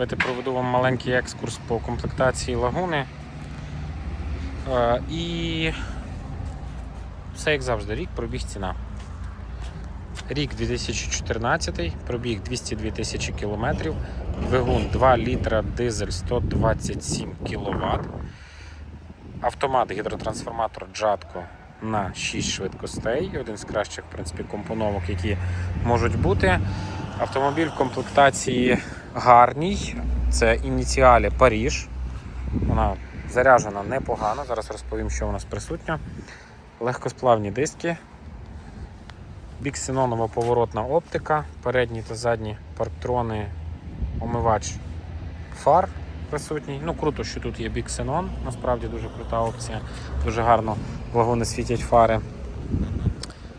Давайте проведу вам маленький екскурс по комплектації лагуни. Е, І все як завжди, рік пробіг ціна. Рік 2014, пробіг 202 тисячі кілометрів, двигун 2 літра, дизель 127 кВт, автомат гідротрансформатор Джатко на 6 швидкостей, один з кращих в принципі, компоновок, які можуть бути. Автомобіль в комплектації гарній. Це ініціалі Паріж. Вона заряджена непогано. Зараз розповім, що у нас присутньо. Легкосплавні диски, біксенонова поворотна оптика, передні та задні парктрони, омивач фар присутній. Ну, круто, що тут є біксенон, насправді дуже крута опція. Дуже гарно вагони світять фари.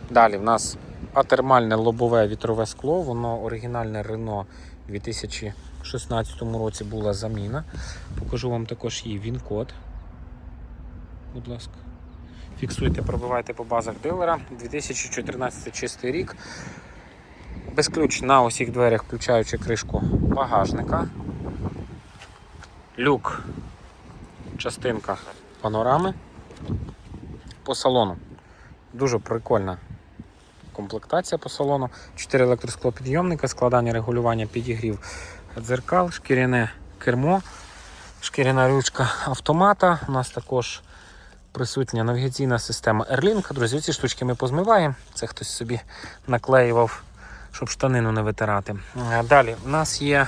Далі в нас атермальне лобове вітрове скло, воно оригінальне Renault 2016 році була заміна. Покажу вам також її він-код. Будь ласка. Фіксуйте, пробивайте по базах дилера. 2014 чистий рік. Без ключ на усіх дверях, включаючи кришку багажника. Люк, частинка панорами. По салону. Дуже прикольна комплектація по салону. 4 електросклопідйомника, складання регулювання підігрів дзеркал, шкіряне кермо, шкіряна ручка автомата. У нас також присутня навігаційна система Airlink. Друзі, ці штучки ми позмиваємо. Це хтось собі наклеював, щоб штанину не витирати. Далі у нас є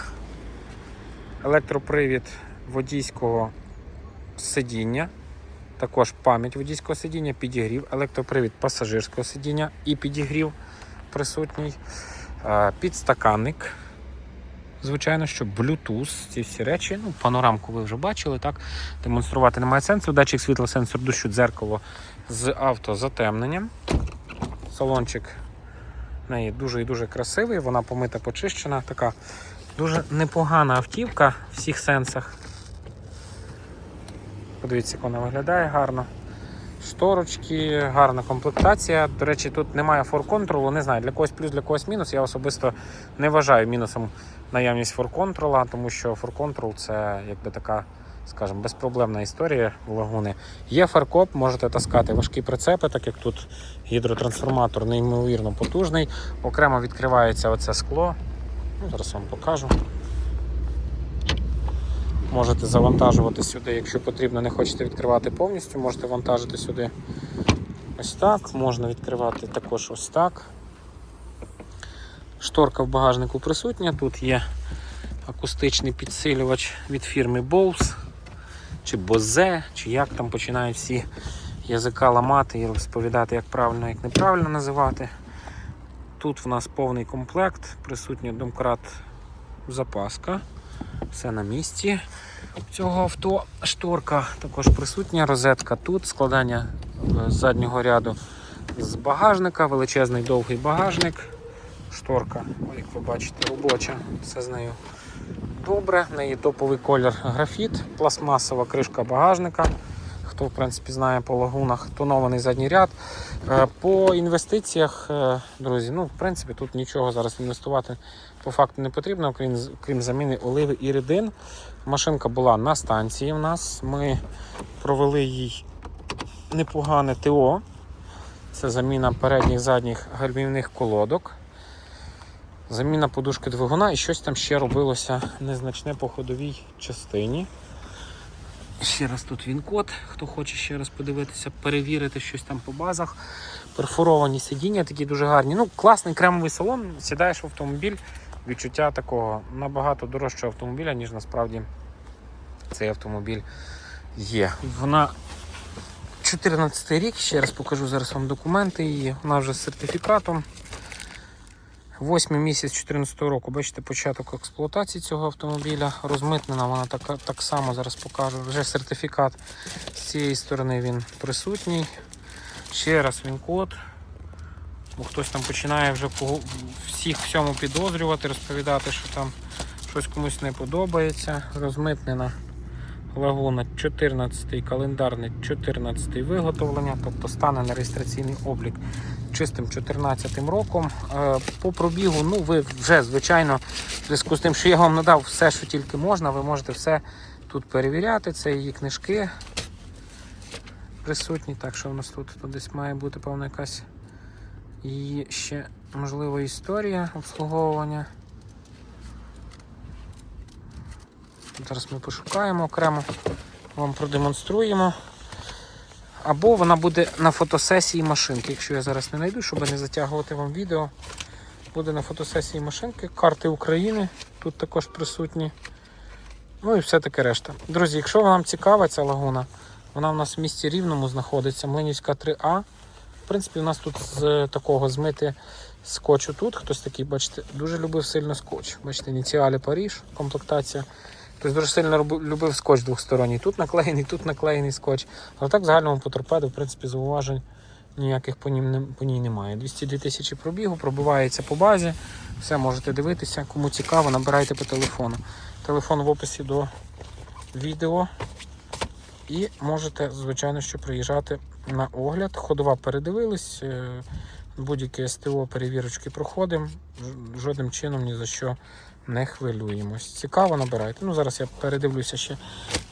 електропривід водійського сидіння. Також пам'ять водійського сидіння, підігрів, електропривід пасажирського сидіння і підігрів присутній. Підстаканник. Звичайно, що Bluetooth, ці всі речі. Ну, панорамку ви вже бачили, так? Демонструвати немає сенсу. Датчик світла, сенсор дощу, дзеркало з автозатемненням. Салончик в неї дуже і дуже красивий, вона помита, почищена. Така дуже непогана автівка в всіх сенсах. Подивіться, як вона виглядає гарно. Шторочки, гарна комплектація. До речі, тут немає фор-контролу. Не знаю, для когось плюс, для когось мінус. Я особисто не вважаю мінусом наявність фор-контрола, тому що фор-контрол це якби така, скажімо, безпроблемна історія в лагуни. Є фаркоп, можете таскати важкі прицепи, так як тут гідротрансформатор неймовірно потужний. Окремо відкривається оце скло. Ну, Зараз вам покажу. Можете завантажувати сюди, якщо потрібно, не хочете відкривати повністю, можете вантажити сюди. Ось так, можна відкривати також ось так. Шторка в багажнику присутня, тут є акустичний підсилювач від фірми Bose, чи Bose, чи як там починають всі язика ламати і розповідати, як правильно, як неправильно називати. Тут в нас повний комплект, присутній домкрат запаска, все на місці цього авто. Шторка також присутня, розетка тут, складання е, заднього ряду з багажника, величезний довгий багажник. Шторка, як ви бачите, робоча, все з нею добре. В неї топовий колір графіт, пластмасова кришка багажника. Хто в принципі знає по лагунах, тонований задній ряд. Е, По інвестиціях, е, друзі, ну в принципі тут нічого зараз інвестувати по факту не потрібно, окрім, крім заміни оливи і рідин. Машинка була на станції в нас. Ми провели їй непогане ТО. Це заміна передніх задніх гальмівних колодок. Заміна подушки двигуна і щось там ще робилося незначне по ходовій частині. Ще раз тут він код, хто хоче ще раз подивитися, перевірити щось там по базах. Перфоровані сидіння такі дуже гарні. Ну, класний кремовий салон. Сідаєш в автомобіль, відчуття такого набагато дорожчого автомобіля, ніж насправді цей автомобіль є. Вона 14 рік, ще раз покажу зараз вам документи її. Вона вже з сертифікатом. Восьмий місяць 2014 року, бачите, початок експлуатації цього автомобіля. Розмитнена вона так, так само зараз покажу. Вже сертифікат з цієї сторони він присутній. Ще раз він код. Бо хтось там починає вже всіх всьому підозрювати, розповідати, що там щось комусь не подобається. Розмитнена Лагуна 14 календарний 14 виготовлення, тобто стане на реєстраційний облік чистим 14 роком. Е, По пробігу, ну ви вже звичайно, в зв'язку з тим, що я вам надав все, що тільки можна, ви можете все тут перевіряти. Це її книжки присутні. Так що у нас тут, тут десь має бути певна якась її ще можливо історія обслуговування. Зараз ми пошукаємо окремо, вам продемонструємо. Або вона буде на фотосесії машинки, якщо я зараз не знайду, щоб не затягувати вам відео. Буде на фотосесії машинки, карти України тут також присутні. Ну і все таке решта. Друзі, якщо вам цікава ця лагуна, вона в нас в місті Рівному знаходиться, Млинівська 3А. В принципі, у нас тут з такого змити скотчу тут. Хтось такий, бачите, дуже любив сильно скотч. Бачите, ініціалі Паріж, комплектація. Хтось дуже сильно любив скотч двосторонній. Тут наклеєний, тут наклеєний скотч. Але так в загальному по торпеду, в принципі, зауважень ніяких по, нім, по ній немає. 202 тисячі пробігу, пробивається по базі. Все можете дивитися. Кому цікаво, набирайте по телефону. Телефон в описі до відео. І можете, звичайно, що приїжджати на огляд. Ходова передивились, е, будь-яке СТО перевірочки проходимо. Жодним чином ні за що не хвилюємось. Цікаво набирайте. Ну, зараз я передивлюся ще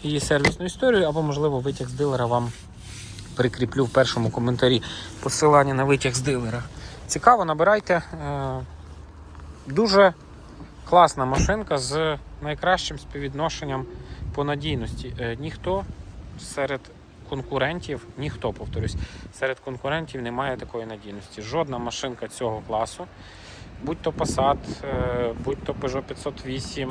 її сервісну історію, або, можливо, витяг з дилера вам прикріплю в першому коментарі посилання на витяг з дилера. Цікаво, набирайте. Е, Дуже класна машинка з найкращим співвідношенням по надійності. Е, Ніхто серед конкурентів, ніхто, повторюсь, серед конкурентів немає такої надійності. Жодна машинка цього класу, будь то Passat, е, будь то Peugeot 508,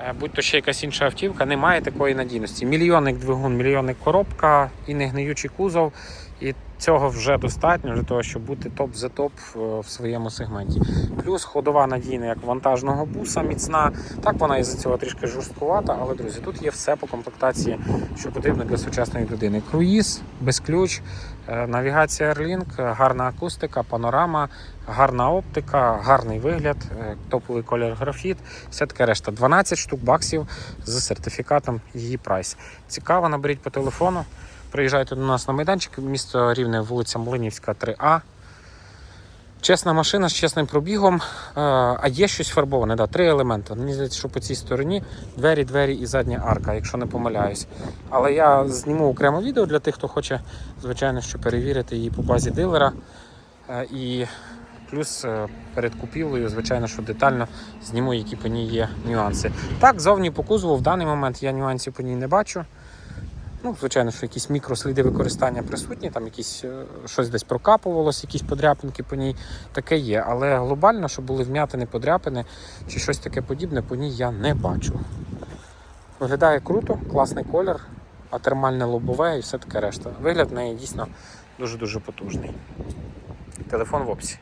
е, будь то ще якась інша автівка, немає такої надійності. Мільйонник двигун, мільйонник коробка і негниючий кузов. І цього вже достатньо для того, щоб бути топ за топ е, в своєму сегменті. Плюс ходова надійна як вантажного буса міцна. Так вона із-за цього трішки жорсткувата, але друзі, тут є все по комплектації, що потрібно для сучасної людини. Круїз, безключ, е, навігація Airlink, гарна акустика, панорама, гарна оптика, гарний вигляд, е, топовий колір графіт. Все таке решта. 12 штук баксів з сертифікатом її прайс. Цікаво, наберіть по телефону. Приїжджайте до нас на майданчик, місто Рівне, вулиця Млинівська, 3А. Чесна машина з чесним пробігом, е, а є щось фарбоване. Да, три елементи. Мені здається, що по цій стороні двері, двері і задня арка, якщо не помиляюсь. Але я зніму окремо відео для тих, хто хоче, звичайно, що перевірити її по базі дилера. Е, І плюс е, перед купівлею, звичайно, що детально зніму, які по ній є нюанси. Так, зовні по кузову в даний момент я нюансів по ній не бачу. Ну, звичайно, що якісь мікросліди використання присутні, там якісь е, щось десь прокапувалось, якісь подряпинки по ній таке є. Але глобально, щоб були вм'ятини, подряпини чи щось таке подібне, по ній я не бачу. Виглядає круто, класний колір, а термальне лобове і все таке решта. Вигляд в неї дійсно дуже-дуже потужний. Телефон в описі.